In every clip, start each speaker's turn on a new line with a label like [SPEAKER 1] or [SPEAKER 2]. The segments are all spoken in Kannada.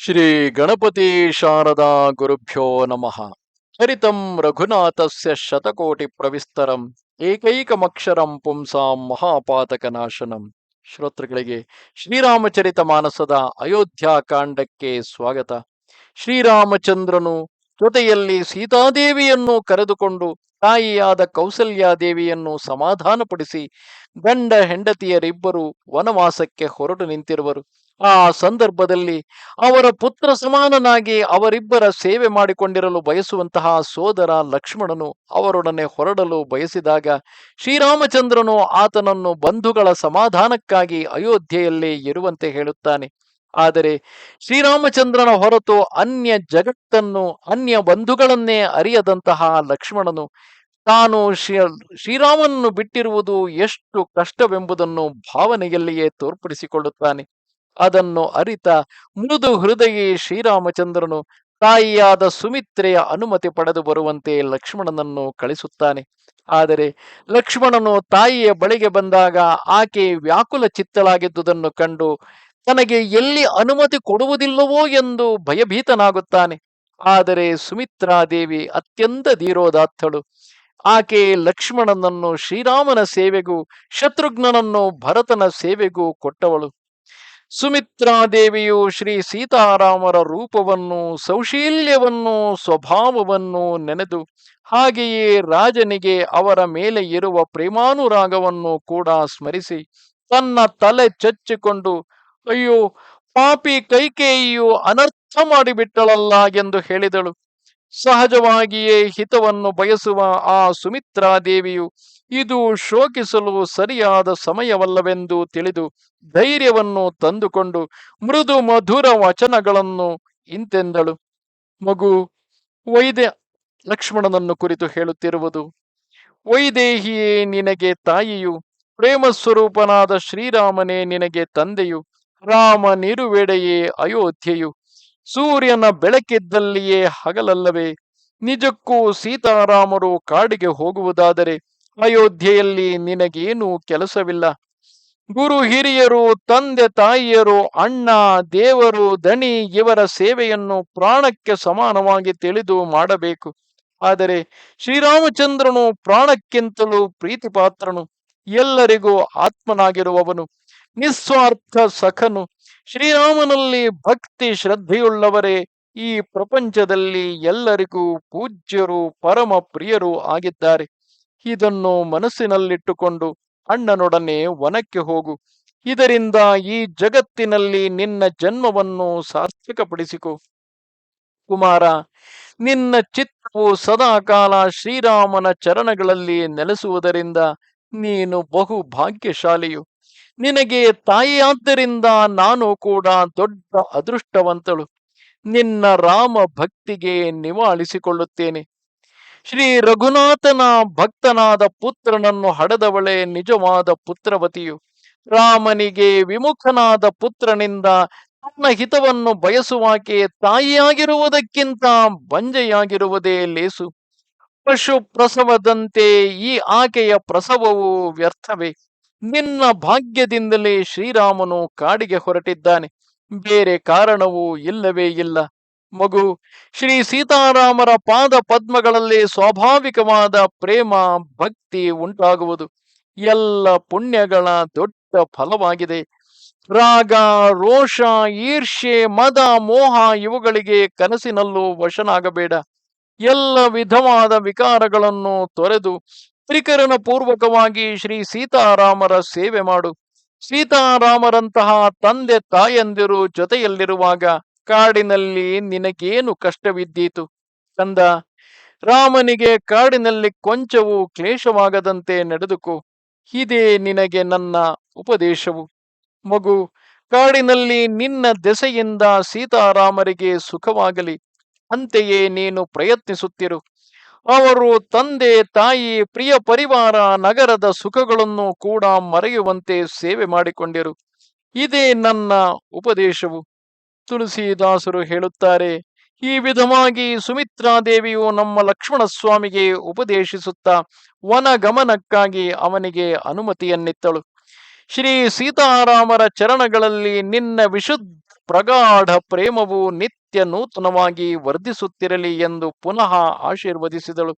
[SPEAKER 1] ಶ್ರೀ ಗಣಪತಿ ಶಾರದಾ ಗುರುಭ್ಯೋ ನಮಃ. ಹರಿತಂ ರಘುನಾಥಸ್ಯ ಶತಕೋಟಿ ಪ್ರವಿಸ್ತರಂ, ಏಕೈಕಮಕ್ಷರಂ ಪುಂಸಾಂ ಮಹಾಪಾತಕನಾಶನಂ. ಶ್ರೋತೃಗಳಿಗೆ ಶ್ರೀರಾಮಚರಿತ ಮಾನಸದ ಅಯೋಧ್ಯ ಕಾಂಡಕ್ಕೆ ಸ್ವಾಗತ. ಶ್ರೀರಾಮಚಂದ್ರನು ಜೊತೆಯಲ್ಲಿ ಸೀತಾದೇವಿಯನ್ನು ಕರೆದುಕೊಂಡು ತಾಯಿಯಾದ ಕೌಸಲ್ಯಾದೇವಿಯನ್ನು ಸಮಾಧಾನಪಡಿಸಿ ಗಂಡ ಹೆಂಡತಿಯರಿಬ್ಬರು ವನವಾಸಕ್ಕೆ ಹೊರಟು ನಿಂತಿರುವರು. ಆ ಸಂದರ್ಭದಲ್ಲಿ ಅವರ ಪುತ್ರ ಸಮಾನನಾಗಿ ಅವರಿಬ್ಬರ ಸೇವೆ ಮಾಡಿಕೊಂಡಿರಲು ಬಯಸುವಂತಹ ಸೋದರ ಲಕ್ಷ್ಮಣನು ಅವರೊಡನೆ ಹೊರಡಲು ಬಯಸಿದಾಗ ಶ್ರೀರಾಮಚಂದ್ರನು ಆತನನ್ನು ಬಂಧುಗಳ ಸಮಾಧಾನಕ್ಕಾಗಿ ಅಯೋಧ್ಯೆಯಲ್ಲಿ ಇರುವಂತೆ ಹೇಳುತ್ತಾನೆ. ಆದರೆ ಶ್ರೀರಾಮಚಂದ್ರನ ಹೊರತು ಅನ್ಯ ಜಗತ್ತನ್ನು, ಅನ್ಯ ಬಂಧುಗಳನ್ನೇ ಅರಿಯದಂತಹ ಲಕ್ಷ್ಮಣನು, ತಾನು ಶ್ರೀ, ಶ್ರೀರಾಮನನ್ನು ಬಿಟ್ಟಿರುವುದು ಎಷ್ಟು ಕಷ್ಟವೆಂಬುದನ್ನು ಭಾವನೆಯಲ್ಲಿಯೇ ತೋರ್ಪಡಿಸಿಕೊಳ್ಳುತ್ತಾನೆ. ಅದನ್ನು ಅರಿತ ಮೃದು ಹೃದಯಿ ಶ್ರೀರಾಮಚಂದ್ರನು, ತಾಯಿಯಾದ ಸುಮಿತ್ರೆಯ ಅನುಮತಿ ಪಡೆದು ಬರುವಂತೆ ಲಕ್ಷ್ಮಣನನ್ನು ಕಳಿಸುತ್ತಾನೆ. ಆದರೆ ಲಕ್ಷ್ಮಣನು ತಾಯಿಯ ಬಳಿಗೆ ಬಂದಾಗ ಆಕೆ ವ್ಯಾಕುಲ ಚಿತ್ತಳಾಗಿದ್ದುದನ್ನು ಕಂಡು ತನಗೆ ಎಲ್ಲಿ ಅನುಮತಿ ಕೊಡುವುದಿಲ್ಲವೋ ಎಂದು ಭಯಭೀತನಾಗುತ್ತಾನೆ. ಆದರೆ ಸುಮಿತ್ರಾದೇವಿ ಅತ್ಯಂತ ಧೀರೋದಾತ್ತಳು. ಆಕೆ ಲಕ್ಷ್ಮಣನನ್ನು ಶ್ರೀರಾಮನ ಸೇವೆಗೂ, ಶತ್ರುಘ್ನನನ್ನು ಭರತನ ಸೇವೆಗೂ ಕೊಟ್ಟವಳು. ಸುಮಿತ್ರಾದೇವಿಯು ಶ್ರೀ ಸೀತಾರಾಮರ ರೂಪವನ್ನು, ಸೌಶೀಲ್ಯವನ್ನು, ಸ್ವಭಾವವನ್ನು ನೆನೆದು, ಹಾಗೆಯೇ ರಾಜನಿಗೆ ಅವರ ಮೇಲೆ ಇರುವ ಪ್ರೇಮಾನುರಾಗವನ್ನು ಕೂಡ ಸ್ಮರಿಸಿ, ತನ್ನ ತಲೆ ಚಚ್ಚಿಕೊಂಡು ಅಯ್ಯೋ, ಪಾಪಿ ಕೈಕೇಯಿಯು ಅನರ್ಥ ಮಾಡಿಬಿಟ್ಟಳಲ್ಲ ಎಂದು ಹೇಳಿದಳು. ಸಹಜವಾಗಿಯೇ ಹಿತವನ್ನು ಬಯಸುವ ಆ ಸುಮಿತ್ರಾದೇವಿಯು ಇದು ಶೋಕಿಸಲು ಸರಿಯಾದ ಸಮಯವಲ್ಲವೆಂದು ತಿಳಿದು ಧೈರ್ಯವನ್ನು ತಂದುಕೊಂಡು ಮೃದು ಮಧುರ ವಚನಗಳನ್ನು ಇಂತೆಂದಳು. ಮಗು, ವೈದ್ಯ ಲಕ್ಷ್ಮಣನನ್ನು ಕುರಿತು ಹೇಳುತ್ತಿರುವುದು, ವೈದೇಹಿಯೇ ನಿನಗೆ ತಾಯಿಯು ಪ್ರೇಮ ಸ್ವರೂಪನಾದ ಶ್ರೀರಾಮನೇ ನಿನಗೆ ತಂದೆಯು ರಾಮ ನಿರುವೆಡೆಯೇ ಅಯೋಧ್ಯೆಯು. ಸೂರ್ಯನ ಬೆಳಕಿದ್ದಲ್ಲಿಯೇ ಹಗಲಲ್ಲವೇ? ನಿಜಕ್ಕೂ ಸೀತಾರಾಮರು ಕಾಡಿಗೆ ಹೋಗುವುದಾದರೆ ಅಯೋಧ್ಯೆಯಲ್ಲಿ ನಿನಗೇನೂ ಕೆಲಸವಿಲ್ಲ. ಗುರು ಹಿರಿಯರು, ತಂದೆ ತಾಯಿಯರು, ಅಣ್ಣ, ದೇವರು, ದಣಿ ಇವರ ಸೇವೆಯನ್ನು ಪ್ರಾಣಕ್ಕೆ ಸಮಾನವಾಗಿ ತಿಳಿದು ಮಾಡಬೇಕು. ಆದರೆ ಶ್ರೀರಾಮಚಂದ್ರನು ಪ್ರಾಣಕ್ಕಿಂತಲೂ ಪ್ರೀತಿಪಾತ್ರನು. ಎಲ್ಲರಿಗೂ ಆತ್ಮನಾಗಿರುವವನು. ನಿಸ್ವಾರ್ಥ ಸಖನು. ಶ್ರೀರಾಮನಲ್ಲಿ ಭಕ್ತಿ ಶ್ರದ್ಧೆಯುಳ್ಳವರೇ, ಈ ಪ್ರಪಂಚದಲ್ಲಿ ಎಲ್ಲರಿಗೂ ಪೂಜ್ಯರು, ಪರಮ ಪ್ರಿಯರು ಆಗಿದ್ದಾರೆ. ಇದನ್ನು ಮನಸ್ಸಿನಲ್ಲಿಟ್ಟುಕೊಂಡು ಅಣ್ಣನೊಡನೆ ವನಕ್ಕೆ ಹೋಗು. ಇದರಿಂದ ಈ ಜಗತ್ತಿನಲ್ಲಿ ನಿನ್ನ ಜನ್ಮವನ್ನು ಸಾರ್ಥಕಪಡಿಸಿಕೊ. ಕುಮಾರ, ನಿನ್ನ ಚಿತ್ತವು ಸದಾಕಾಲ ಶ್ರೀರಾಮನ ಚರಣಗಳಲ್ಲಿ ನೆಲೆಸುವುದರಿಂದ ನೀನು ಬಹು ಭಾಗ್ಯಶಾಲಿಯು ನಿನಗೆ ತಾಯಿಯಾದ್ದರಿಂದ ನಾನು ಕೂಡ ದೊಡ್ಡ ಅದೃಷ್ಟವಂತಳು. ನಿನ್ನ ರಾಮ ಭಕ್ತಿಗೆ ನಿವಾಳಿಸಿಕೊಳ್ಳುತ್ತೇನೆ. ಶ್ರೀ ರಘುನಾಥನ ಭಕ್ತನಾದ ಪುತ್ರನನ್ನು ಹಡೆದವಳೆ ನಿಜವಾದ ಪುತ್ರವತಿಯು. ರಾಮನಿಗೆ ವಿಮುಖನಾದ ಪುತ್ರನಿಂದ ತನ್ನ ಹಿತವನ್ನು ಬಯಸುವಾಕೆ ತಾಯಿಯಾಗಿರುವುದಕ್ಕಿಂತ ಬಂಜೆಯಾಗಿರುವುದೇ ಲೇಸು. ಪಶು ಪ್ರಸವದಂತೆ ಈ ಆಕೆಯ ಪ್ರಸವವು ವ್ಯರ್ಥವೇ? ನಿನ್ನ ಭಾಗ್ಯದಿಂದಲೇ ಶ್ರೀರಾಮನು ಕಾಡಿಗೆ ಹೊರಟಿದ್ದಾನೆ. ಬೇರೆ ಕಾರಣವೂ ಇಲ್ಲವೇ ಇಲ್ಲ. ಮಗು, ಶ್ರೀ ಸೀತಾರಾಮರ ಪಾದ ಪದ್ಮಗಳಲ್ಲಿ ಸ್ವಾಭಾವಿಕವಾದ ಪ್ರೇಮ, ಭಕ್ತಿ ಉಂಟಾಗುವುದು. ಎಲ್ಲ ಪುಣ್ಯಗಳ ದೊಡ್ಡ ಫಲವಾಗಿದೆ. ರಾಗ, ರೋಷ ಈರ್ಷೆ ಮದ, ಮೋಹ ಇವುಗಳಿಗೆ ಕನಸಿನಲ್ಲೂ ವಶನಾಗಬೇಡ. ಎಲ್ಲ ವಿಧವಾದ ವಿಕಾರಗಳನ್ನು ತೊರೆದು ತ್ರಿಕರಣ ಪೂರ್ವಕವಾಗಿ ಶ್ರೀ ಸೀತಾರಾಮರ ಸೇವೆ ಮಾಡು. ಸೀತಾರಾಮರಂತಹ ತಂದೆ ತಾಯಂದಿರು ಜೊತೆಯಲ್ಲಿರುವಾಗ ಕಾಡಿನಲ್ಲಿ ನಿನಗೇನು ಕಷ್ಟವಿದ್ದೀತು? ಕಂದ ರಾಮನಿಗೆ ಕಾಡಿನಲ್ಲಿ ಕೊಂಚವೂ ಕ್ಲೇಶವಾಗದಂತೆ ನಡೆದುಕೋ. ಇದೇ ನಿನಗೆ ನನ್ನ ಉಪದೇಶವು. ಮಗು, ಕಾಡಿನಲ್ಲಿ ನಿನ್ನ ದೆಸೆಯಿಂದ ಸೀತಾರಾಮರಿಗೆ ಸುಖವಾಗಲಿ. ಅಂತೆಯೇ ನೀನು ಪ್ರಯತ್ನಿಸುತ್ತಿರು. ಅವರು ತಂದೆ, ತಾಯಿ, ಪ್ರಿಯ ಪರಿವಾರ, ನಗರದ ಸುಖಗಳನ್ನು ಕೂಡ ಮರೆಯುವಂತೆ ಸೇವೆ ಮಾಡಿಕೊಂಡರು. ಇದೇ ನನ್ನ ಉಪದೇಶವು. ತುಳಸಿದಾಸರು ಹೇಳುತ್ತಾರೆ, ಈ ವಿಧವಾಗಿ ಸುಮಿತ್ರಾದೇವಿಯು ನಮ್ಮ ಲಕ್ಷ್ಮಣ ಸ್ವಾಮಿಗೆ ಉಪದೇಶಿಸುತ್ತಾ ವನಗಮನಕ್ಕಾಗಿ ಅವನಿಗೆ ಅನುಮತಿಯನ್ನಿತ್ತಳು. ಶ್ರೀ ಸೀತಾರಾಮರ ಚರಣಗಳಲ್ಲಿ ನಿನ್ನ ವಿಶುದ್ಧ ಪ್ರಗಾಢ ಪ್ರೇಮವು ನಿತ್ಯ ನೂತನವಾಗಿ ವರ್ಧಿಸುತ್ತಿರಲಿ ಎಂದು ಪುನಃ ಆಶೀರ್ವದಿಸಿದಳು.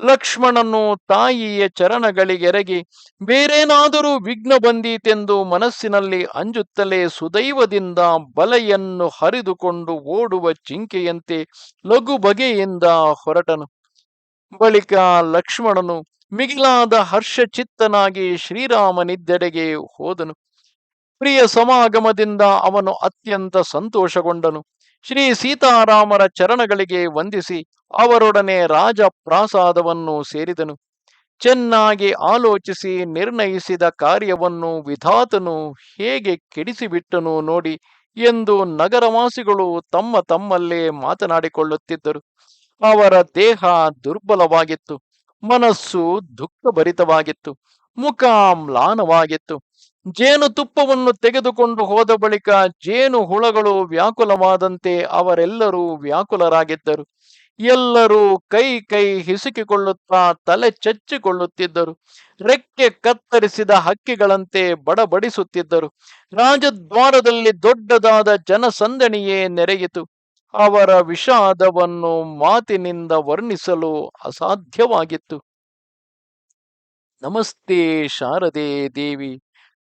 [SPEAKER 1] ಲಕ್ಷ್ಮಣನು ತಾಯಿಯ ಚರಣಗಳಿಗೆರಗಿ, ಬೇರೇನಾದರೂ ವಿಘ್ನ ಬಂದೀತೆಂದು ಮನಸ್ಸಿನಲ್ಲಿ ಅಂಜುತ್ತಲೇ ಸುದೈವದಿಂದ ಬಲೆಯನ್ನು ಹರಿದುಕೊಂಡು ಓಡುವ ಚಿಂಕೆಯಂತೆ ಲಘು ಬಗೆಯಿಂದ ಹೊರಟನು. ಬಳಿಕ ಲಕ್ಷ್ಮಣನು ಮಿಗಿಲಾದ ಹರ್ಷಚಿತ್ತನಾಗಿ ಶ್ರೀರಾಮನಿದ್ದೆಡೆಗೆ ಹೋದನು. ಪ್ರಿಯ ಸಮಾಗಮದಿಂದ ಅವನು ಅತ್ಯಂತ ಸಂತೋಷಗೊಂಡನು. ಶ್ರೀ ಸೀತಾರಾಮರ ಚರಣಗಳಿಗೆ ವಂದಿಸಿ ಅವರೊಡನೆ ರಾಜ ಪ್ರಾಸಾದವನ್ನು ಸೇರಿದನು. ಚೆನ್ನಾಗಿ ಆಲೋಚಿಸಿ ನಿರ್ಣಯಿಸಿದ ಕಾರ್ಯವನ್ನು ವಿಧಾತನು ಹೇಗೆ ಕೆಡಿಸಿಬಿಟ್ಟನು ನೋಡಿ ಎಂದು ನಗರವಾಸಿಗಳು ತಮ್ಮ ತಮ್ಮಲ್ಲೇ ಮಾತನಾಡಿಕೊಳ್ಳುತ್ತಿದ್ದರು. ಅವರ ದೇಹ ದುರ್ಬಲವಾಗಿತ್ತು, ಮನಸ್ಸು ದುಃಖಭರಿತವಾಗಿತ್ತು, ಮುಖ ಮ್ಲಾನವಾಗಿತ್ತು. ಜೇನುತುಪ್ಪವನ್ನು ತೆಗೆದುಕೊಂಡು ಹೋದ ಬಳಿಕ ಜೇನು ಹುಳಗಳು ವ್ಯಾಕುಲವಾದಂತೆ ಅವರೆಲ್ಲರೂ ವ್ಯಾಕುಲರಾಗಿದ್ದರು. ಎಲ್ಲರೂ ಕೈ ಕೈ ಹಿಸುಕಿಕೊಳ್ಳುತ್ತಾ ತಲೆ ಚಚ್ಚಿಕೊಳ್ಳುತ್ತಿದ್ದರು. ರೆಕ್ಕೆ ಕತ್ತರಿಸಿದ ಹಕ್ಕಿಗಳಂತೆ ಬಡಬಡಿಸುತ್ತಿದ್ದರು. ರಾಜದ್ವಾರದಲ್ಲಿ ದೊಡ್ಡದಾದ ಜನಸಂದಣಿಯೇ ನೆರೆಯಿತು. ಅವರ ವಿಷಾದವನ್ನು ಮಾತಿನಿಂದ ವರ್ಣಿಸಲು ಅಸಾಧ್ಯವಾಗಿತ್ತು. ನಮಸ್ತೆ ಶಾರದೆ ದೇವಿ.